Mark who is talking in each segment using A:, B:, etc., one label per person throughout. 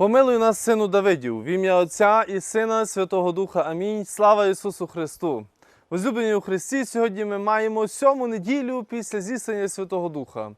A: Помилуй нас, сину Давидів, в ім'я Отця і Сина Святого Духа. Амінь. Слава Ісусу Христу! Возлюблені у Христі, сьогодні ми маємо сьому неділю після зіснення Святого Духа.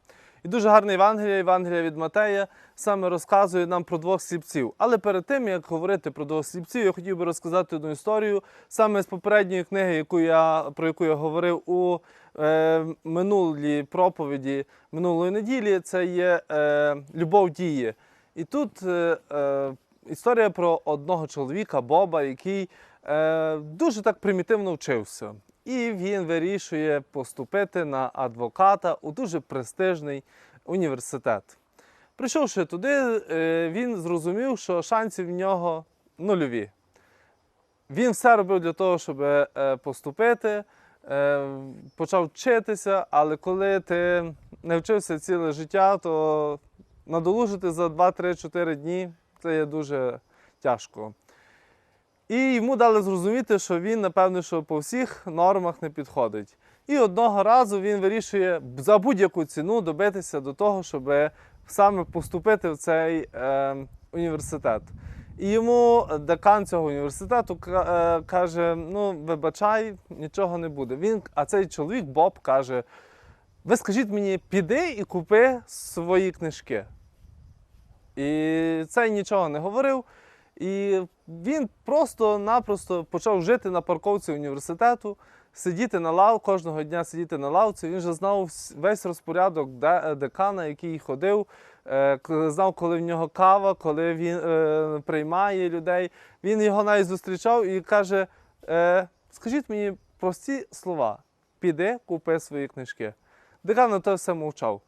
A: І дуже гарне Євангелія, Євангелія від Матея, саме розказує нам про двох сліпців. Але перед тим, як говорити про двох сліпців, я хотів би розказати одну історію саме з попередньої книги, яку я, про яку я говорив у е, минулій проповіді минулої неділі. Це є е, Любов діє. І тут е, е, історія про одного чоловіка, Боба, який е, дуже так примітивно вчився. І він вирішує поступити на адвоката у дуже престижний університет. Прийшовши туди, е, він зрозумів, що шансів в нього нульові. Він все робив для того, щоб е, поступити, е, почав вчитися, але коли ти не вчився ціле життя, то надолужити за 2-3-4 дні це є дуже тяжко. І йому дали зрозуміти, що він, напевно, що по всіх нормах не підходить. І одного разу він вирішує за будь-яку ціну добитися до того, щоб саме поступити в цей е, університет. І йому декан цього університету е, каже: ну, вибачай, нічого не буде. Він, а цей чоловік Боб каже: ви скажіть мені, піди і купи свої книжки. І цей нічого не говорив. І він просто-напросто почав жити на парковці університету, сидіти на лав, кожного дня сидіти на лавці. Він вже знав весь розпорядок декана, який ходив, е, знав, коли в нього кава, коли він е, приймає людей. Він його навіть зустрічав і каже: е, скажіть мені прості слова: піди, купи свої книжки. Декан на те все мовчав.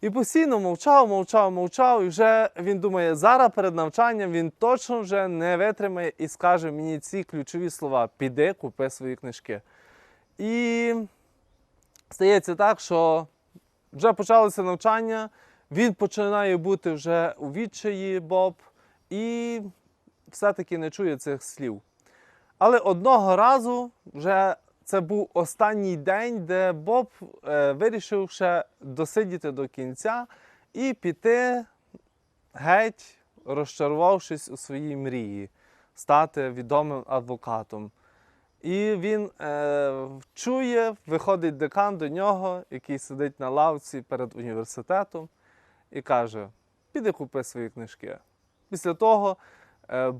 A: І постійно мовчав, мовчав, мовчав, і вже він думає, зараз перед навчанням він точно вже не витримає і скаже мені ці ключові слова: піди, купи свої книжки. І стається так, що вже почалося навчання, він починає бути вже у відчаї Боб, і все-таки не чує цих слів. Але одного разу вже це був останній день, де Боб е, вирішив ще досидіти до кінця і піти геть, розчарувавшись у своїй мрії, стати відомим адвокатом. І він е, чує, виходить декан до нього, який сидить на лавці перед університетом, і каже: піди купи свої книжки. Після того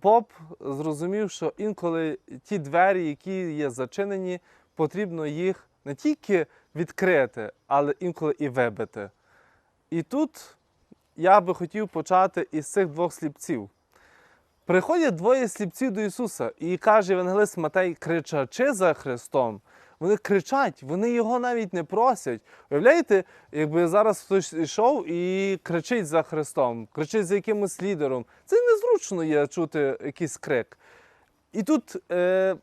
A: Боб зрозумів, що інколи ті двері, які є зачинені, потрібно їх не тільки відкрити, але інколи і вибити. І тут я би хотів почати із цих двох сліпців. Приходять двоє сліпців до Ісуса і каже Євангелист Матей, кричачи за Христом. Вони кричать, вони його навіть не просять. Уявляєте, якби зараз хтось йшов і кричить за Христом, кричить за якимось лідером. Це незручно є чути якийсь крик. І тут е,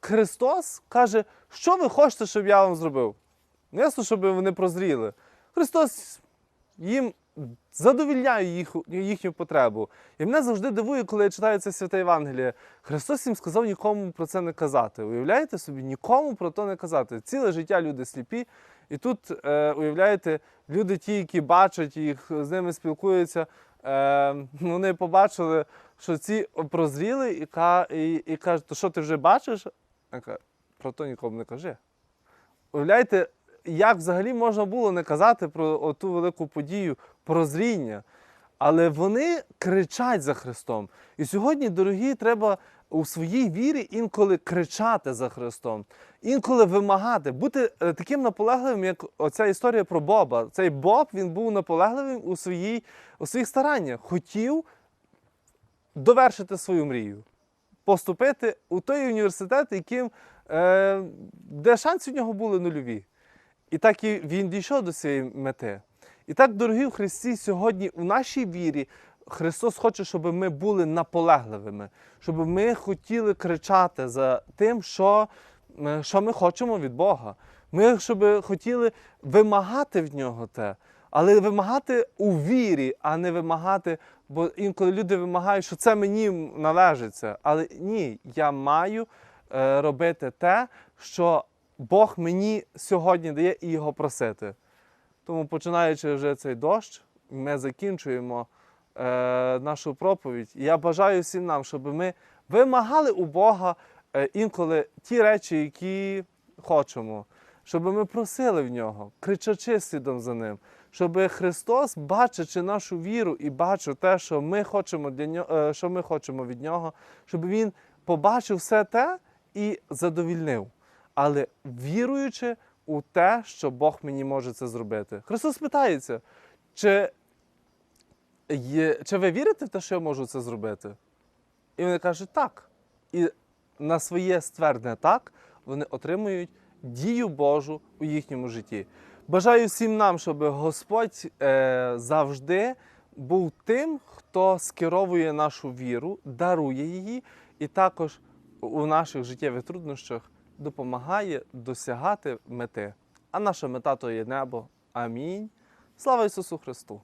A: Христос каже, що ви хочете, щоб я вам зробив? Ясно, щоб вони прозріли. Христос їм задовільняє їх, їхню потребу. І мене завжди дивує, коли я читаю це святе Євангеліє. Христос їм сказав нікому про це не казати. Уявляєте собі, нікому про це не казати. Ціле життя люди сліпі. І тут, е, уявляєте, люди ті, які бачать їх, з ними спілкуються, е, вони побачили, що ці прозріли і, і, і кажуть, то що ти вже бачиш? Про то нікому не кажи. Уявляєте, як взагалі можна було не казати про ту велику подію прозріння. Але вони кричать за Христом. І сьогодні, дорогі, треба у своїй вірі інколи кричати за Христом, інколи вимагати, бути е, таким наполегливим, як оця історія про Боба. Цей Боб він був наполегливим у, своїй, у своїх стараннях. Хотів довершити свою мрію, поступити у той університет, яким, е, де шанси в нього були нульові. І так і він дійшов до цієї мети. І так, дорогі в Христі, сьогодні у нашій вірі Христос хоче, щоб ми були наполегливими, щоб ми хотіли кричати за тим, що, е, що ми хочемо від Бога. Ми щоб хотіли вимагати в нього те, але вимагати у вірі, а не вимагати, бо інколи люди вимагають, що це мені належиться. Але ні, я маю е, робити те, що Бог мені сьогодні дає і його просити. Тому починаючи вже цей дощ, ми закінчуємо е, нашу проповідь. Я бажаю всім нам, щоб ми вимагали у Бога е, інколи ті речі, які хочемо, щоб ми просили в нього, кричачи слідом за ним, щоб Христос, бачачи нашу віру і бачив те, що ми хочемо для нього, е, що ми хочемо від нього, щоб він побачив все те і задовільнив, але віруючи у те, що Бог мені може це зробити. Христос питається, чи, є, чи ви вірите в те, що я можу це зробити? І вони кажуть так. І на своє ствердне так вони отримують дію Божу у їхньому житті. Бажаю всім нам, щоб Господь е, завжди був тим, хто скеровує нашу віру, дарує її, і також у наших життєвих труднощах допомагає досягати мети. А наша мета то є небо. Амінь. Слава Ісусу Христу!